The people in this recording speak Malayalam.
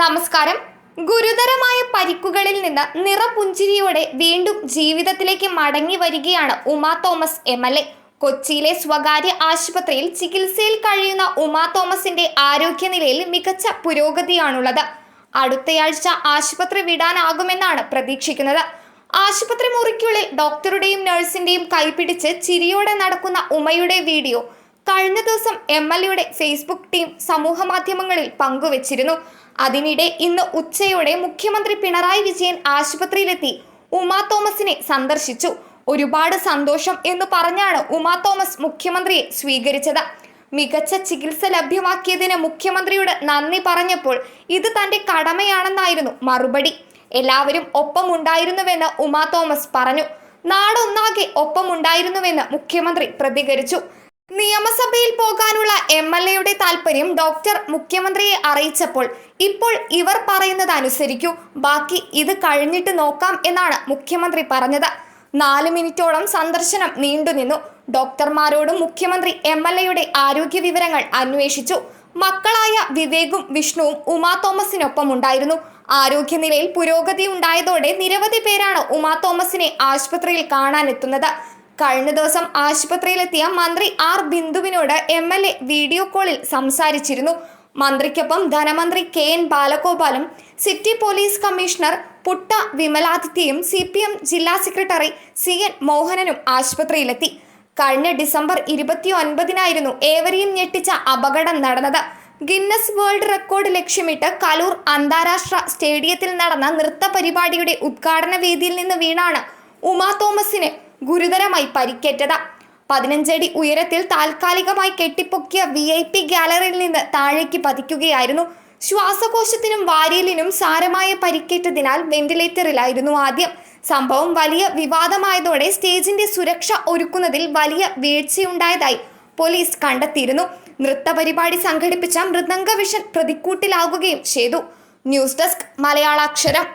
നമസ്കാരം. ഗുരുതരമായ പരിക്കുകളിൽ നിന്ന് നിറപുഞ്ചിരിയോടെ വീണ്ടും ജീവിതത്തിലേക്ക് മടങ്ങി വരികയാണ് Uma Thomas M L A. കൊച്ചിയിലെ സ്വകാര്യ ആശുപത്രിയിൽ ചികിത്സയിൽ കഴിയുന്ന ഉമാ തോമസിന്റെ ആരോഗ്യനിലയിൽ മികച്ച പുരോഗതിയാണുള്ളത്. അടുത്തയാഴ്ച ആശുപത്രി വിടാനാകുമെന്നാണ് പ്രതീക്ഷിക്കുന്നത്. ആശുപത്രി മുറിക്കുള്ളിൽ ഡോക്ടറുടെയും നഴ്സിന്റെയും കൈപിടിച്ച് ചിരിയോടെ നടക്കുന്ന ഉമയുടെ വീഡിയോ കഴിഞ്ഞ ദിവസം എം എൽ എയുടെ ഫേസ്ബുക്ക് ടീം സമൂഹ മാധ്യമങ്ങളിൽ പങ്കുവച്ചിരുന്നു. അതിനിടെ ഇന്ന് ഉച്ചയോടെ മുഖ്യമന്ത്രി പിണറായി വിജയൻ ആശുപത്രിയിലെത്തി ഉമാ തോമസിനെ സന്ദർശിച്ചു. ഒരുപാട് സന്തോഷം എന്ന് പറഞ്ഞാണ് ഉമാ തോമസ് മുഖ്യമന്ത്രിയെ സ്വീകരിച്ചത്. മികച്ച ചികിത്സ ലഭ്യമാക്കിയതിന് മുഖ്യമന്ത്രിയുടെ നന്ദി പറഞ്ഞപ്പോൾ ഇത് തന്റെ കടമയാണെന്നായിരുന്നു മറുപടി. എല്ലാവരും ഒപ്പമുണ്ടായിരുന്നുവെന്ന് ഉമാ തോമസ് പറഞ്ഞു. നാടൊന്നാകെ ഒപ്പമുണ്ടായിരുന്നുവെന്ന് മുഖ്യമന്ത്രി പ്രതികരിച്ചു. നിയമസഭയിൽ പോകാനുള്ള എം എൽ എയുടെ താല്പര്യം ഡോക്ടർ മുഖ്യമന്ത്രിയെ അറിയിച്ചപ്പോൾ ഇപ്പോൾ ഇവർ പറയുന്നത് അനുസരിക്കൂ ബാക്കി ഇത് കഴിഞ്ഞിട്ട് നോക്കാം എന്നാണ് മുഖ്യമന്ത്രി പറഞ്ഞത്. നാല് മിനിറ്റോളം സന്ദർശനം നീണ്ടുനിന്നു ഡോക്ടർമാരോടും മുഖ്യമന്ത്രി എം എൽ എയുടെ ആരോഗ്യ വിവരങ്ങൾ അന്വേഷിച്ചു. മക്കളായ വിവേകും വിഷ്ണുവും ഉമാ തോമസിനൊപ്പം ഉണ്ടായിരുന്നു. ആരോഗ്യനിലയിൽ പുരോഗതി ഉണ്ടായതോടെ നിരവധി പേരാണ് ഉമാ തോമസിനെ ആശുപത്രിയിൽ കാണാനെത്തുന്നത്. കഴിഞ്ഞ ദിവസം ആശുപത്രിയിലെത്തിയ മന്ത്രി ആർ ബിന്ദുവിനോട് എം എൽ എ വീഡിയോ കോളിൽ സംസാരിച്ചിരുന്നു. മന്ത്രിക്കൊപ്പം ധനമന്ത്രി കെ എൻ ബാലഗോപാലും സിറ്റി പോലീസ് കമ്മീഷണർ പുട്ട വിമലാദിത്യയും സി പി എം ജില്ലാ സെക്രട്ടറി സി എൻ മോഹനനും ആശുപത്രിയിലെത്തി. കഴിഞ്ഞ ഡിസംബർ ഇരുപത്തി ഒൻപതിനായിരുന്നു ഏവരെയും ഞെട്ടിച്ച അപകടം നടന്നത്. ഗിന്നസ് വേൾഡ് റെക്കോർഡ് ലക്ഷ്യമിട്ട് കലൂർ അന്താരാഷ്ട്ര സ്റ്റേഡിയത്തിൽ നടന്ന നൃത്ത പരിപാടിയുടെ ഉദ്ഘാടന വേദിയിൽ നിന്ന് വീണാണ് ഉമാ തോമസിന് ഗുരുതരമായി പരിക്കേറ്റത്. പതിനഞ്ചടി ഉയരത്തിൽ താൽക്കാലികമായി കെട്ടിപ്പൊക്കിയ വി ഐ പി ഗാലറിയിൽ നിന്ന് താഴേക്ക് പതിക്കുകയായിരുന്നു. ശ്വാസകോശത്തിനും വാരിയലിനും സാരമായ പരിക്കേറ്റതിനാൽ വെന്റിലേറ്ററിലായിരുന്നു ആദ്യം. സംഭവം വലിയ വിവാദമായതോടെ സ്റ്റേജിന്റെ സുരക്ഷ ഒരുക്കുന്നതിൽ വലിയ വീഴ്ചയുണ്ടായതായി പോലീസ് കണ്ടെത്തിയിരുന്നു. നൃത്ത പരിപാടി സംഘടിപ്പിച്ച മൃദംഗ വിഷൻ പ്രതിക്കൂട്ടിലാകുകയും ചെയ്തു. News desk Malayalaksharam.